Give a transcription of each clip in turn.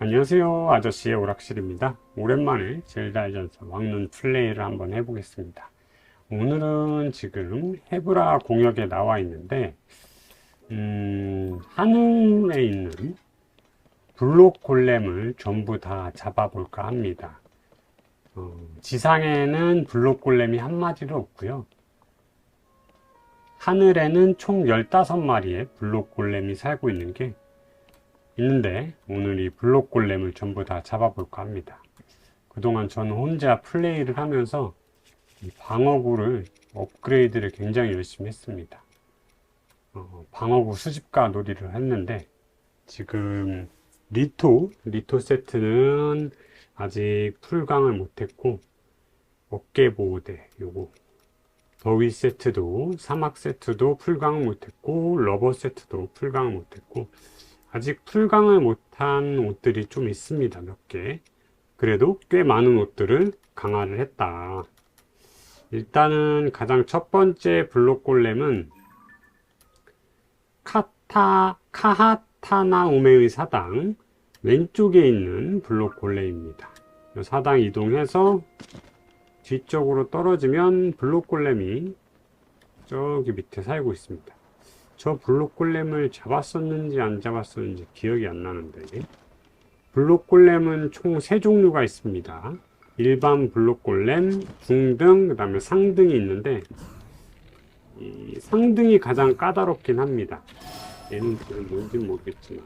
안녕하세요. 아저씨의 오락실입니다. 오랜만에 젤다 알전서 왕눈 플레이를 한번 해보겠습니다. 오늘은 지금 헤브라 공역에 나와 있는데 음, 하늘에 있는 블록 골렘을 전부 다 잡아볼까 합니다. 어, 지상에는 블록 골렘이 한 마리도 없고요. 하늘에는 총 15마리의 블록 골렘이 살고 있는 게 있는데 오늘 이 블록 골렘을 전부 다 잡아볼까 합니다. 그동안 저는 혼자 플레이를 하면서 이 방어구를 업그레이드를 굉장히 열심히 했습니다. 어, 방어구 수집가 놀이를 했는데 지금 리토, 리토 세트는 아직 풀강을 못했고 어깨 보호대 요거 더위 세트도 사막 세트도 풀강 못했고 러버 세트도 풀강 못했고 아직 풀강을 못한 옷들이 좀 있습니다. 몇 개. 그래도 꽤 많은 옷들을 강화를 했다. 일단은 가장 첫 번째 블록 골렘은 카타, 카하타나 우메의 사당 왼쪽에 있는 블록 골렘입니다. 사당 이동해서 뒤쪽으로 떨어지면 블록 골렘이 저기 밑에 살고 있습니다. 저 블록 골렘을 잡았었는지 안 잡았었는지 기억이 안 나는데 블록 골렘은 총세 종류가 있습니다. 일반 블록 골렘, 중등, 그 다음에 상등이 있는데 이 상등이 가장 까다롭긴 합니다. 얘는 뭔지 모르겠지만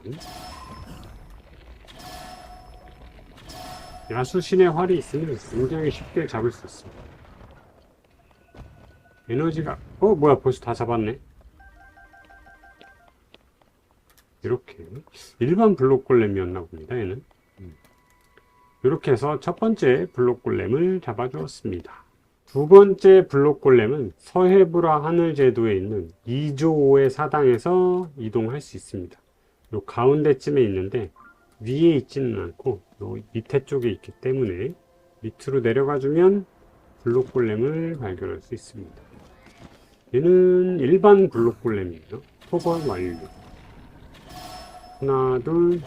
야수신의 활이 있으면 굉장히 쉽게 잡을 수 있습니다. 에너지가 어 뭐야 벌써 다 잡았네. 이렇게 일반 블록 골렘이었나 봅니다. 얘는 음. 이렇게 해서 첫 번째 블록 골렘을 잡아주었습니다. 두 번째 블록 골렘은 서해브라 하늘 제도에 있는 2조 5의 사당에서 이동할 수 있습니다. 요 가운데쯤에 있는데 위에 있지는 않고 요 밑에 쪽에 있기 때문에 밑으로 내려가 주면 블록 골렘을 발견할 수 있습니다. 얘는 일반 블록 골렘이에요. 토벌 완료. 하나, 둘.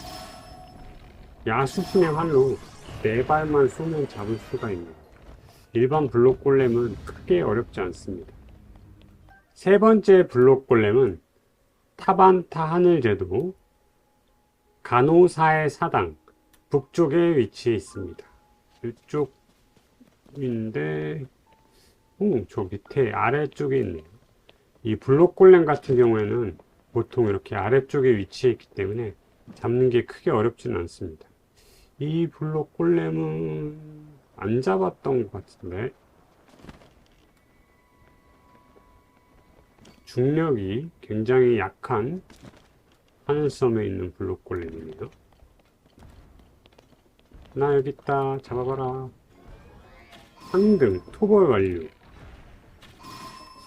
야수신의 활로 네 발만 쏘면 잡을 수가 있는 일반 블록 골렘은 크게 어렵지 않습니다. 세 번째 블록 골렘은 타반타 하늘 제도 가노사의 사당 북쪽에 위치해 있습니다. 이쪽인데 오, 저 밑에 아래쪽에 있네요. 이 블록 골렘 같은 경우에는 보통 이렇게 아래쪽에 위치해 있기 때문에 잡는 게 크게 어렵지는 않습니다. 이 블록 골렘은 안 잡았던 것 같은데 중력이 굉장히 약한 하늘섬에 있는 블록 골렘이네요. 나 여기 있다 잡아봐라 상등 토벌 완료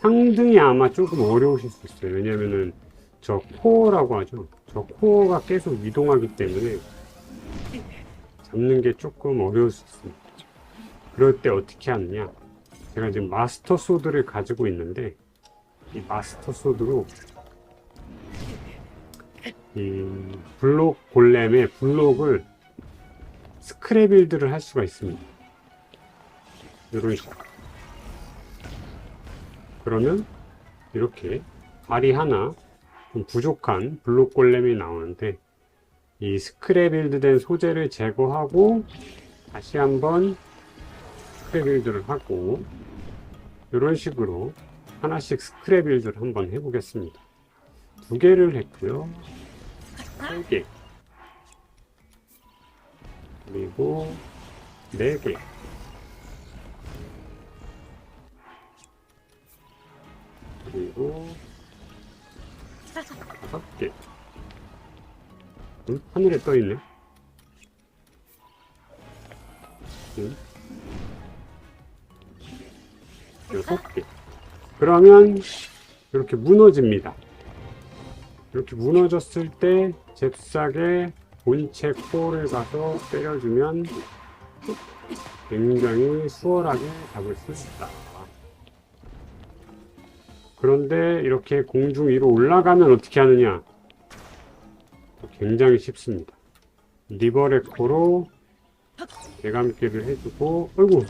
상등이 아마 조금 어려우실 수 있어요 왜냐면은 저 코어라고 하죠. 저 코어가 계속 이동하기 때문에 잡는 게 조금 어려울 수 있습니다. 그럴 때 어떻게 하느냐? 제가 지금 마스터 소드를 가지고 있는데 이 마스터 소드로 이 블록 골렘의 블록을 스크래빌드를 할 수가 있습니다. 이런 식으로. 그러면 이렇게 발이 하나 좀 부족한 블록 골렘이 나오는데 이 스크래빌드 된 소재를 제거하고 다시 한번 스크래빌드를 하고 이런 식으로 하나씩 스크래빌드를 한번 해보겠습니다. 두 개를 했고요. 세 개. 그리고 네 개. 그리고 다섯 개. 응? 하늘에 떠 있네. 응? 여섯 개. 그러면 이렇게 무너집니다. 이렇게 무너졌을 때 잽싸게 본체 코어를 가서 때려주면 굉장히 수월하게 잡을 수 있다. 그런데 이렇게 공중 위로 올라가면 어떻게 하느냐? 굉장히 쉽습니다. 리버레코로 대감기를 해주고 어이구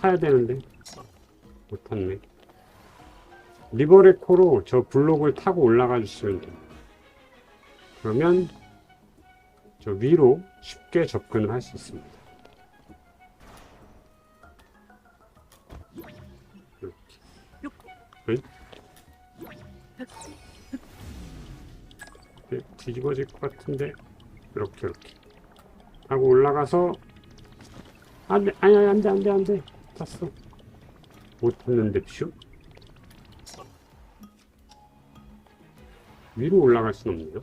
타야 되는데 못 탔네 리버레코로 저 블록을 타고 올라가 주시면 됩니다 그러면 저 위로 쉽게 접근을 할 수 있습니다 네, 뒤집어질 것 같은데? 이렇게 이렇게. 하고 올라가서 안돼 아니 아니 안돼 안돼 안돼. 탔어. 못 탔는데 퓨. 위로 올라갈 순 없네요.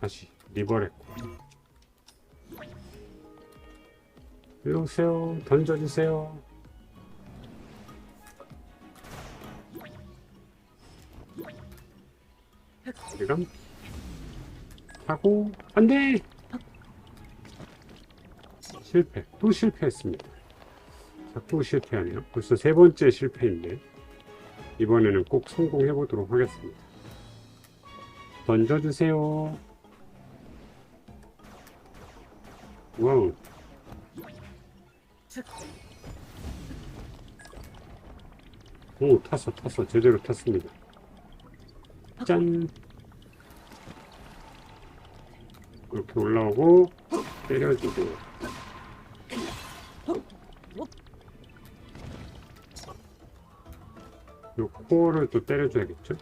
다시 리버레코 일로 오세요. 던져주세요 하고 안돼! 실패. 또 실패했습니다. 자꾸 실패하네요. 벌써 세 번째 실패인데 이번에는 꼭 성공해 보도록 하겠습니다. 던져주세요. 와우. 오 탔어 탔어. 제대로 탔습니다. 짠 이렇게 올라오고 때려주고 요 코어를 또 때려줘야겠죠?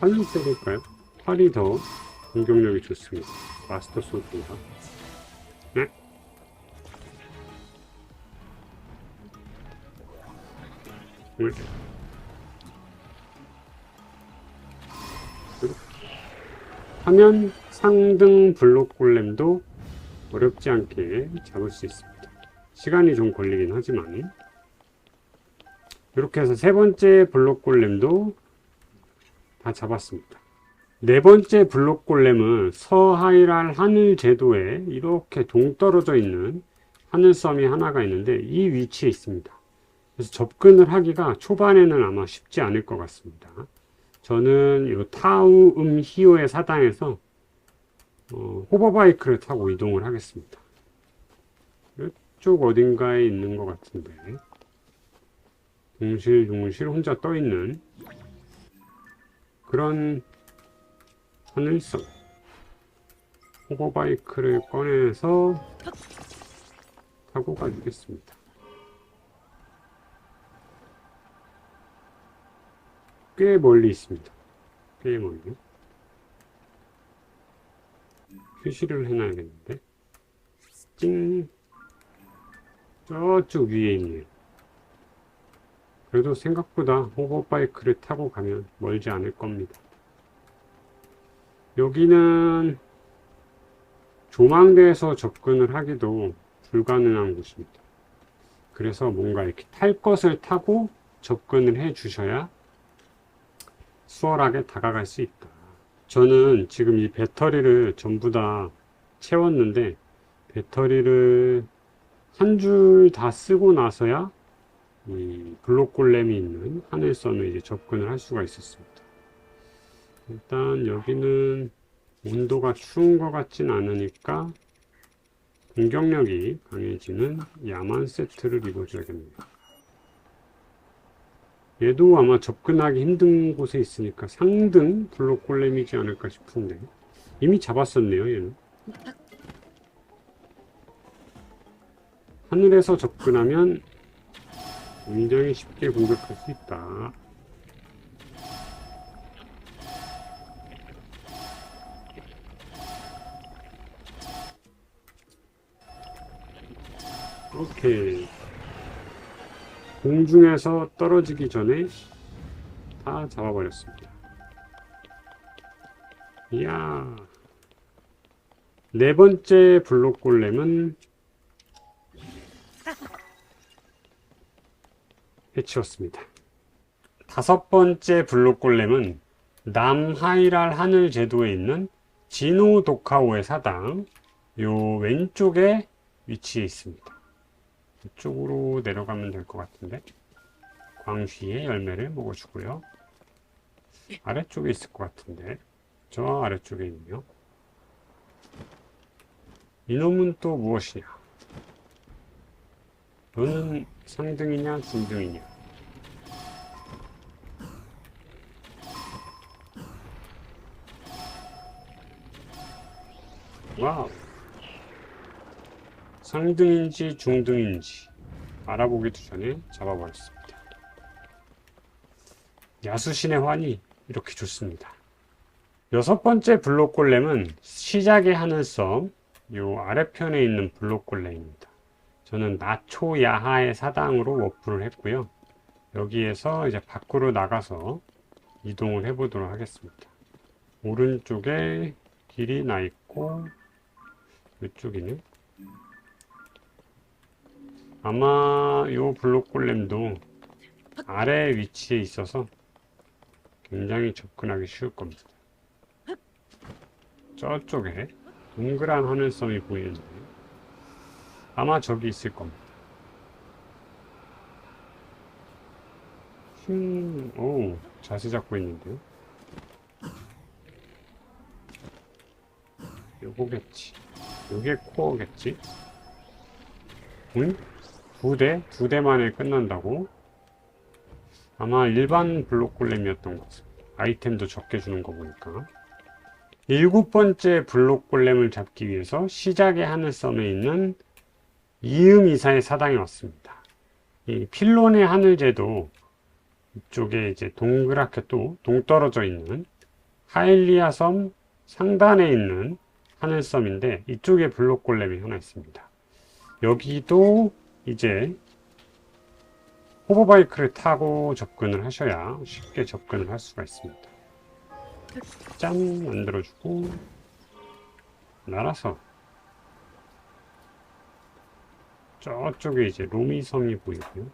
팔로 때릴까요? 팔이 더 공격력이 좋습니다. 마스터 소드가. 네? 네. 하면 상등 블록 골렘도 어렵지 않게 잡을 수 있습니다. 시간이 좀 걸리긴 하지만 이렇게 해서 세 번째 블록 골렘도 다 잡았습니다. 네 번째 블록 골렘은 서하이랄 하늘 제도에 이렇게 동떨어져 있는 하늘섬이 하나가 있는데 이 위치에 있습니다. 그래서 접근을 하기가 초반에는 아마 쉽지 않을 것 같습니다. 저는 이 타우음 히오의 사당에서 어, 호버바이크를 타고 이동을 하겠습니다. 이쪽 어딘가에 있는 것 같은데 둥실둥실 혼자 떠있는 그런 하늘섬 호버바이크를 꺼내서 타고 가주겠습니다. 꽤 멀리 있습니다. 꽤 멀리. 표시를 해놔야겠는데. 찡. 저쪽 위에 있네요. 그래도 생각보다 호버바이크를 타고 가면 멀지 않을 겁니다. 여기는 조망대에서 접근을 하기도 불가능한 곳입니다. 그래서 뭔가 이렇게 탈 것을 타고 접근을 해 주셔야 수월하게 다가갈 수 있다. 저는 지금 이 배터리를 전부 다 채웠는데 배터리를 한 줄 다 쓰고 나서야 이 블록 골렘이 있는 하늘선을 이제 접근을 할 수가 있었습니다. 일단 여기는 온도가 추운 것 같진 않으니까 공격력이 강해지는 야만 세트를 입어줘야겠네요. 얘도 아마 접근하기 힘든 곳에 있으니까 상등 블록 골렘이지 않을까 싶은데. 이미 잡았었네요 얘는. 하늘에서 접근하면 굉장히 쉽게 공격할 수 있다. 오케이 공중에서 떨어지기 전에 다 잡아버렸습니다. 이야. 네 번째 블록 골렘은 해치웠습니다. 다섯 번째 블록 골렘은 남하이랄 하늘 제도에 있는 지노 도카오의 사당 요 왼쪽에 위치해 있습니다. 이쪽으로 내려가면 될 것 같은데 광쉬의 열매를 먹어주고요 아래쪽에 있을 것 같은데 저 아래쪽에 있네요 이놈은 또 무엇이냐? 너는 상등이냐, 중등이냐? 와우. 상등인지 중등인지 알아보기도 전에 잡아버렸습니다. 야수신의 환이 이렇게 좋습니다. 여섯 번째 블록 골렘은 시작의 하늘섬 요 아래편에 있는 블록 골렘입니다. 저는 나초 야하의 사당으로 워프를 했고요. 여기에서 이제 밖으로 나가서 이동을 해보도록 하겠습니다. 오른쪽에 길이 나 있고 이쪽이네. 아마 요 블록 골렘도 아래 위치에 있어서 굉장히 접근하기 쉬울 겁니다. 저쪽에 동그란 하늘섬이 보이는데 아마 저기 있을 겁니다. 음, 오, 자세 잡고 있는데요. 요거겠지. 요게 코어겠지. 응? 두 대? 두 대 만에 끝난다고? 아마 일반 블록 골렘이었던 것 같습니다. 아이템도 적게 주는 거 보니까. 일곱 번째 블록 골렘을 잡기 위해서 시작의 하늘섬에 있는 이음 이사의 사당에 왔습니다. 이 필론의 하늘제도 이쪽에 이제 동그랗게 또 동떨어져 있는 하일리아 섬 상단에 있는 하늘섬인데 이쪽에 블록 골렘이 하나 있습니다. 여기도 이제 호버바이크를 타고 접근을 하셔야 쉽게 접근을 할 수가 있습니다. 짠 만들어주고 날아서 저쪽에 이제 로미섬이 보이고요.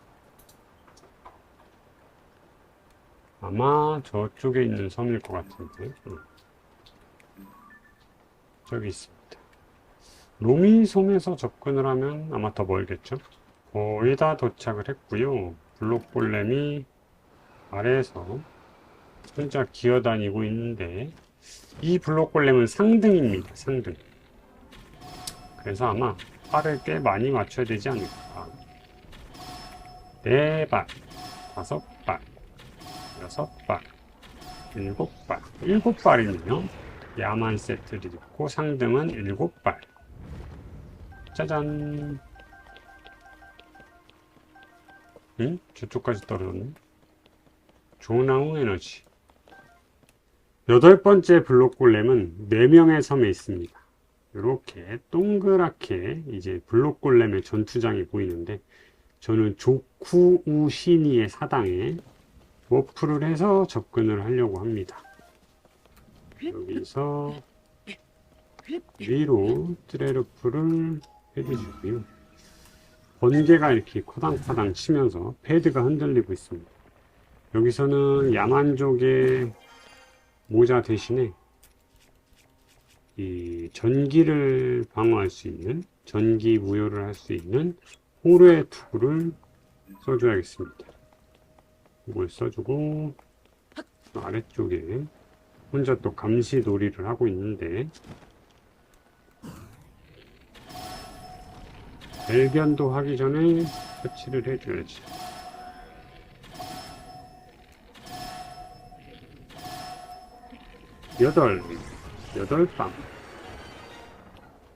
아마 저쪽에 있는 섬일 것 같은데 음. 저기 있습니다. 로미섬에서 접근을 하면 아마 더 멀겠죠? 거의 다 도착을 했고요. 블록볼렘이 아래에서 혼자 기어다니고 있는데 이 블록골렘은 상등입니다. 상등. 그래서 아마 팔을 꽤 많이 맞춰야 되지 않을까. 네 발, 다섯 발, 여섯 발, 일곱 발. 일곱 발이면요. 야만 세트를 입고 상등은 일곱 발. 짜잔. 응? 저쪽까지 떨어졌네. 조나우 에너지. 여덟 번째 블록 골렘은 4명의 섬에 있습니다. 이렇게 동그랗게 이제 블록 골렘의 전투장이 보이는데 저는 조쿠우 시니의 사당에 워프를 해서 접근을 하려고 합니다. 여기서 위로 트레르프를 해주시고요. 번개가 이렇게 코당코당 치면서 패드가 흔들리고 있습니다. 여기서는 야만족의 모자 대신에 이 전기를 방어할 수 있는 전기 무효를 할 수 있는 호르의 투구를 써줘야겠습니다. 이걸 써주고 아래쪽에 혼자 또 감시 놀이를 하고 있는데 발견도 하기 전에 터치를 해줘야지. 여덟, 여덟 방.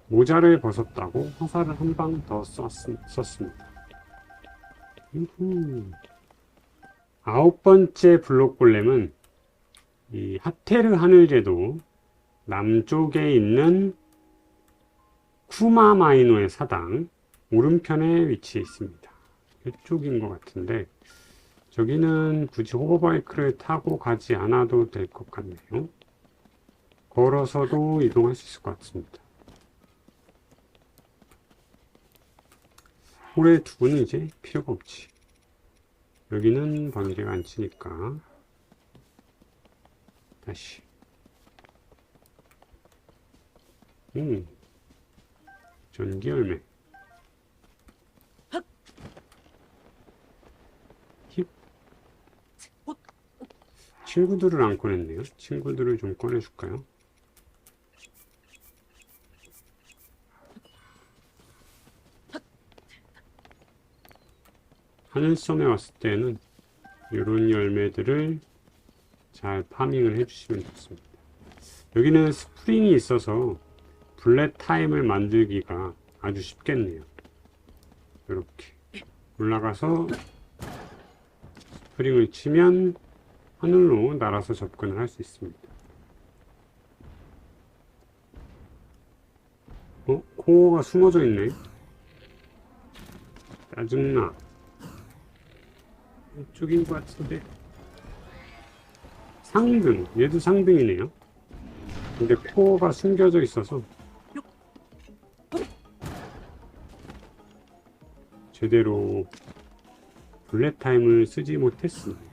모자를 벗었다고 화살을 한 방 더 썼습니다. 아홉 번째 블록 골렘은 이 하테르 하늘제도 남쪽에 있는 쿠마 마이노의 사당 오른편에 위치해 있습니다. 이쪽인 것 같은데 저기는 굳이 호버바이크를 타고 가지 않아도 될 것 같네요. 걸어서도 이동할 수 있을 것 같습니다. 홀의 두부는 이제 필요가 없지. 여기는 번개가 안 치니까 다시 음 전기 열매 친구들을 안 꺼냈네요. 친구들을 좀 꺼내줄까요? 하늘섬에 왔을 때는 이런 열매들을 잘 파밍을 해주시면 좋습니다. 여기는 스프링이 있어서 블랙 타임을 만들기가 아주 쉽겠네요. 이렇게 올라가서 스프링을 치면 하늘로 날아서 접근을 할 수 있습니다. 어? 코어가 숨어져 있네. 짜증나. 이쪽인 것 같은데. 상등. 얘도 상등이네요. 근데 코어가 숨겨져 있어서 제대로 블랙 타임을 쓰지 못했습니다.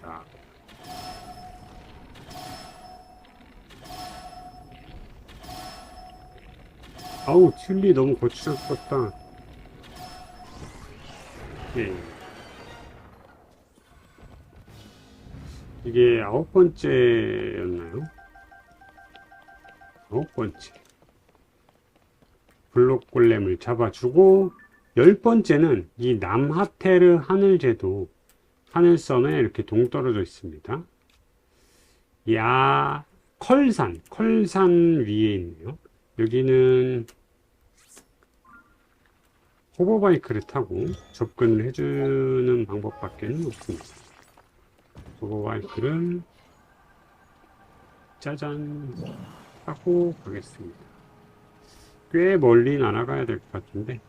아우 튤리 너무 거칠었다. 예. 이게 아홉 번째였나요? 아홉 번째. 블록 골렘을 잡아주고 열 번째는 이 남하테르 하늘제도 하늘섬에 이렇게 동떨어져 있습니다. 야 컬산, 컬산 위에 있네요. 여기는 호버바이크를 타고 접근을 해주는 방법밖에 없습니다. 호버바이크를 짜잔 타고 가겠습니다. 꽤 멀리 날아가야 될 것 같은데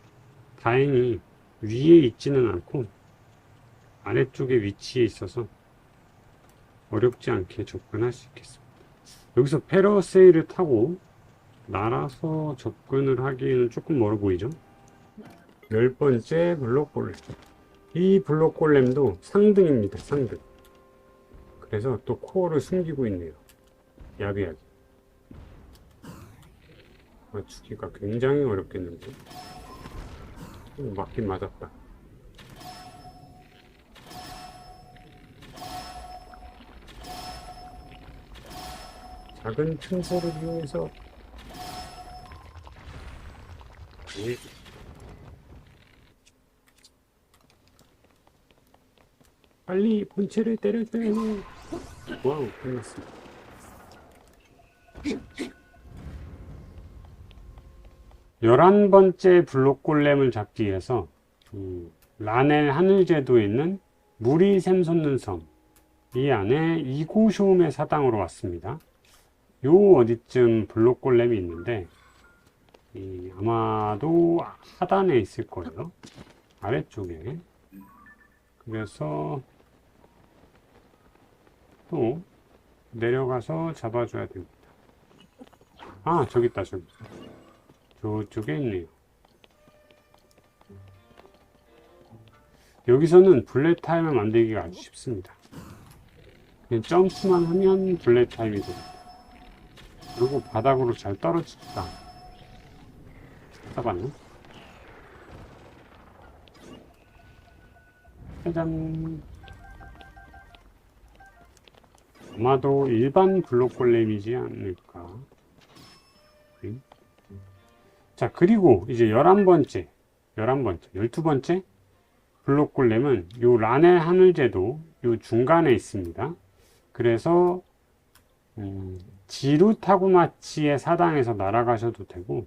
다행히 위에 있지는 않고 아래쪽에 위치해 있어서 어렵지 않게 접근할 수 있겠습니다. 여기서 페러세일을 타고 날아서 접근을 하기에는 조금 멀어 보이죠? 열 번째 블록 골렘. 이 블록 골렘도 상등입니다. 상등. 그래서 또 코어를 숨기고 있네요. 야비하게. 맞추기가 굉장히 어렵겠는데. 어, 맞긴 맞았다. 작은 틈새를 이용해서 예. 빨리 본체를 때려줘야 해. 와우, 끝났습니다. 열한 번째 블록 골렘을 잡기 위해서 음, 라넬 하늘제도에 있는 물이 샘솟는 섬, 이 안에 이고쇼움의 사당으로 왔습니다. 요 어디쯤 블록 골렘이 있는데 이 아마도 하단에 있을 거예요. 아래쪽에. 그래서 또 내려가서 잡아줘야 됩니다. 아, 저기 있다, 저기. 저쪽에 있네요. 여기서는 블랙 타임을 만들기가 아주 쉽습니다. 그냥 점프만 하면 블랙 타임이 됩니다. 그리고 바닥으로 잘 떨어집니다. 잡았네. 짜잔. 아마도 일반 블록 골렘이지 않을까. 응? 자, 그리고 이제 11번째, 11번째, 12번째 블록 골렘은 요 란의 하늘제도 요 중간에 있습니다. 그래서 음, 지루타구마치의 사당에서 날아가셔도 되고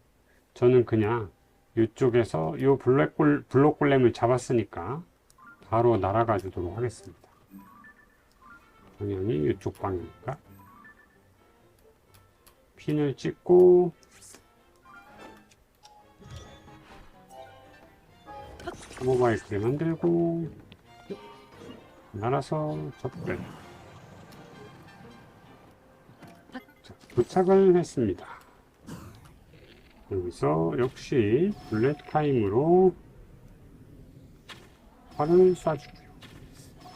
저는 그냥 이쪽에서 이 블랙골, 블록골렘을 잡았으니까 바로 날아가 주도록 하겠습니다. 방향이 이쪽 방향일까? 핀을 찍고 모바이크를 만들고 날아서 접근 자, 도착을 했습니다. 여기서 역시 블랙 타임으로 활을 쏴주고요.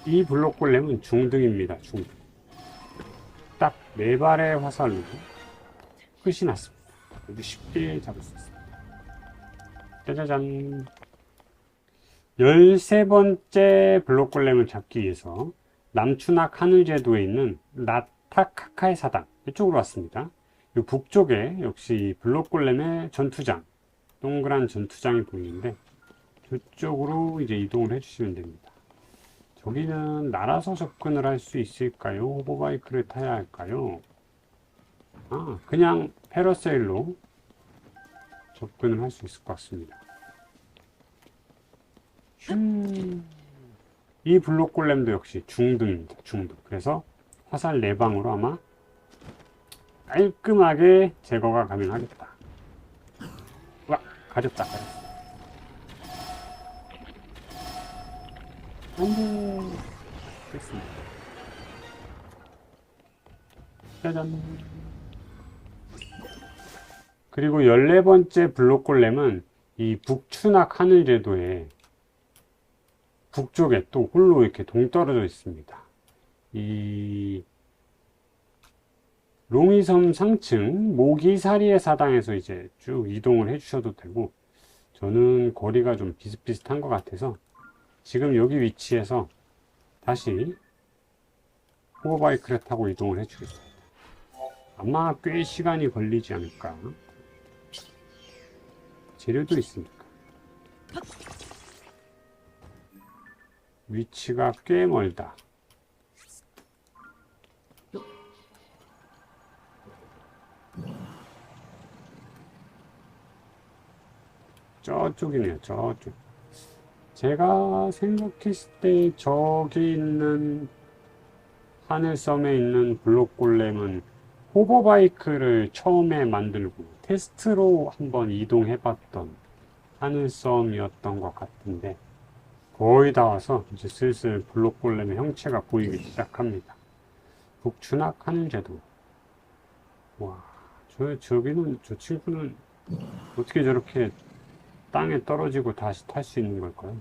이 블록 골렘은 중등입니다. 중등. 딱 네 발의 화살로 끝이 났습니다. 아주 쉽게 잡을 수 있습니다. 짜자잔. 13번째 블록 골렘을 잡기 위해서 남추낙 하늘제도에 있는 나타카카의 사당 이쪽으로 왔습니다. 이 북쪽에 역시 블록골렘의 전투장, 동그란 전투장이 보이는데 저쪽으로 이제 이동을 해주시면 됩니다. 저기는 날아서 접근을 할 수 있을까요? 호버바이크를 타야 할까요? 아, 그냥 패러세일로 접근을 할 수 있을 것 같습니다. 음, 이 블록 골렘도 역시 중등입니다. 중등. 그래서 화살 4방으로 아마 깔끔하게 제거가 가능하겠다. 와, 가졌다. 안돼. 됐습니다. 짜잔. 그리고 14번째 블록 골렘은 이 북추낙 하늘 제도에 북쪽에 또 홀로 이렇게 동떨어져 있습니다. 이 롱이섬 상층 모기사리의 사당에서 이제 쭉 이동을 해 주셔도 되고 저는 거리가 좀 비슷비슷한 것 같아서 지금 여기 위치에서 다시 호버바이크를 타고 이동을 해 주겠습니다. 아마 꽤 시간이 걸리지 않을까. 재료도 있으니까. 위치가 꽤 멀다. 저쪽이네요, 저쪽. 제가 생각했을 때 저기 있는 하늘섬에 있는 블록골렘은 호버바이크를 처음에 만들고 테스트로 한번 이동해봤던 하늘섬이었던 것 같은데 거의 다 와서 이제 슬슬 블록골렘의 형체가 보이기 시작합니다. 북추낙 하늘제도. 와, 저, 저기는, 저 친구는 어떻게 저렇게 땅에 떨어지고 다시 탈 수 있는 걸까요?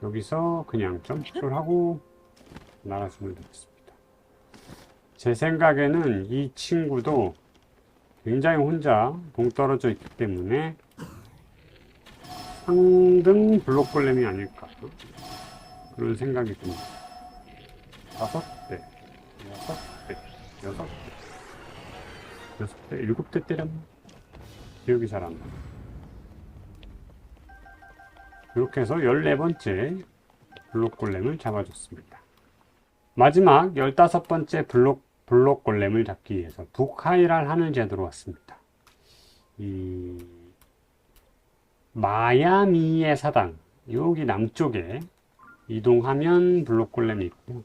여기서 그냥 점프를 하고 날아주면 되겠습니다. 제 생각에는 이 친구도 굉장히 혼자 동떨어져 있기 때문에 상등 블록골렘이 아닐까 그런 생각이 듭니다. 다섯 대, 여섯 대, 여섯 대, 여섯 대, 일곱 대 때렸나? 기억이 잘 안 나. 이렇게 해서 14번째 블록 골렘을 잡아줬습니다. 마지막 15번째 블록, 블록 골렘을 잡기 위해서 북하이랄 하늘 제도로 왔습니다. 이 마야미의 사당 여기 남쪽에 이동하면 블록 골렘이 있고요.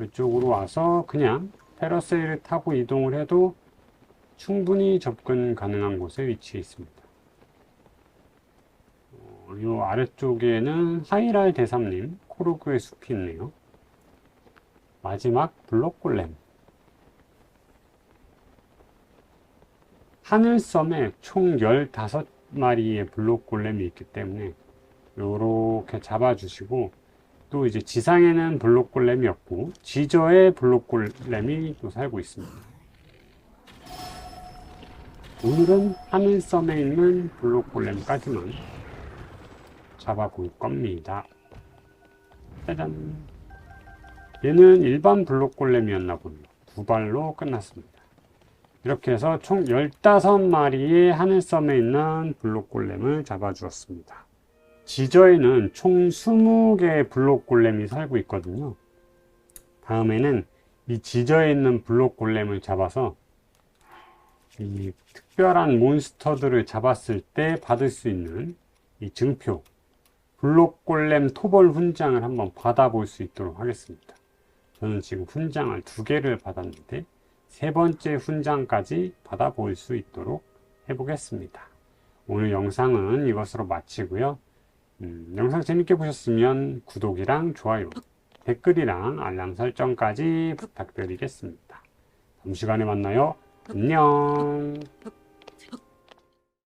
이쪽으로 와서 그냥 페러세일을 타고 이동을 해도 충분히 접근 가능한 곳에 위치해 있습니다. 어, 이 아래쪽에는 하이랄 대삼림 코르그의 숲이 있네요. 마지막 블록골렘 하늘섬에 총 15마리의 블록골렘이 있기 때문에 이렇게 잡아주시고 또 이제 지상에는 블록골렘이 없고 지저에 블록골렘이 또 살고 있습니다. 오늘은 하늘섬에 있는 블록골렘까지만 잡아볼 겁니다. 짜잔. 얘는 일반 블록골렘이었나 보네요. 두 발로 끝났습니다. 이렇게 해서 총 15마리의 하늘섬에 있는 블록골렘을 잡아주었습니다. 지저에는 총 20개의 블록골렘이 살고 있거든요. 다음에는 이 지저에 있는 블록골렘을 잡아서 이 특별한 몬스터들을 잡았을 때 받을 수 있는 이 증표 블록골렘 토벌 훈장을 한번 받아볼 수 있도록 하겠습니다. 저는 지금 훈장을 두 개를 받았는데 세 번째 훈장까지 받아볼 수 있도록 해보겠습니다. 오늘 영상은 이것으로 마치고요. 음, 영상 재밌게 보셨으면 구독이랑 좋아요, 댓글이랑 알람 설정까지 부탁드리겠습니다. 다음 시간에 만나요. 안녕.